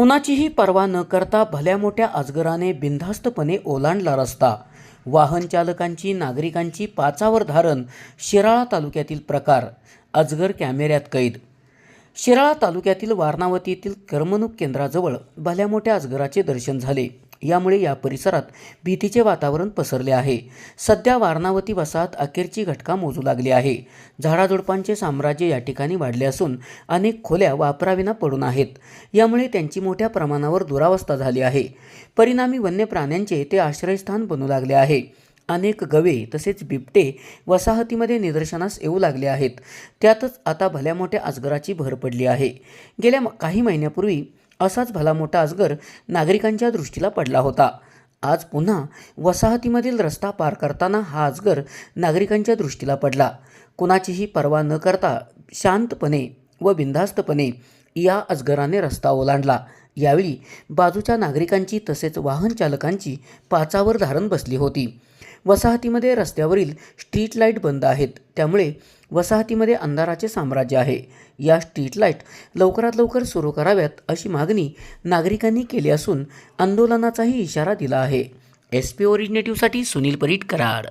कुणाचीही पर्वा न करता भल्या मोठ्या अजगराने बिनधास्तपणे ओलांडला रस्ता. वाहन चालकांची नागरिकांची पाचावर धारण शिराळा तालुक्यातील प्रकार अजगर कॅमेऱ्यात कैद. शिराळा तालुक्यातील वारणावतीतील करमणूक केंद्राजवळ भल्या मोठ्या अजगराचे दर्शन झाले. यामुळे या परिसरात भीतीचे वातावरण पसरले आहे. सध्या वारणावती वसाहत अखेरची घटका मोजू लागली आहे. झाडाझुडपांचे साम्राज्य या ठिकाणी वाढले असून अनेक खोल्या वापराविना पडून आहेत. यामुळे त्यांची मोठ्या प्रमाणावर दुरावस्था झाली आहे. परिणामी वन्य प्राण्यांचे ते आश्रयस्थान बनू लागले आहे. अनेक गवे तसेच बिबटे वसाहतीमध्ये निदर्शनास येऊ लागले आहेत. त्यातच आता भल्या मोठ्या अजगराची भर पडली आहे. गेल्या म- काही महिन्यापूर्वी असाच भला मोठा अजगर नागरिकांच्या दृष्टीला पडला होता. आज पुन्हा वसाहतीमधील रस्ता पार करताना हा अजगर नागरिकांच्या दृष्टीला पडला. कुणाचीही पर्वा न करता शांतपणे व बिनधास्तपणे या अजगराने रस्ता ओलांडला. यावेळी बाजूच्या नागरिकांची तसेच वाहन चालकांची पाचावर धारण बसली होती. वसाहतीमध्ये रस्त्यावरील स्ट्रीट लाइट बंद आहेत. त्यामुळे वसाहतीमध्ये अंधाराचे साम्राज्य आहे. या स्ट्रीट लाइट लवकरात लवकर सुरू कराव्यात अशी मागणी नागरिकांनी केली असून आंदोलनाचाही इशारा दिला आहे. एस पी ओरिजिनेटिव्हसाठी सुनील परीट कराड.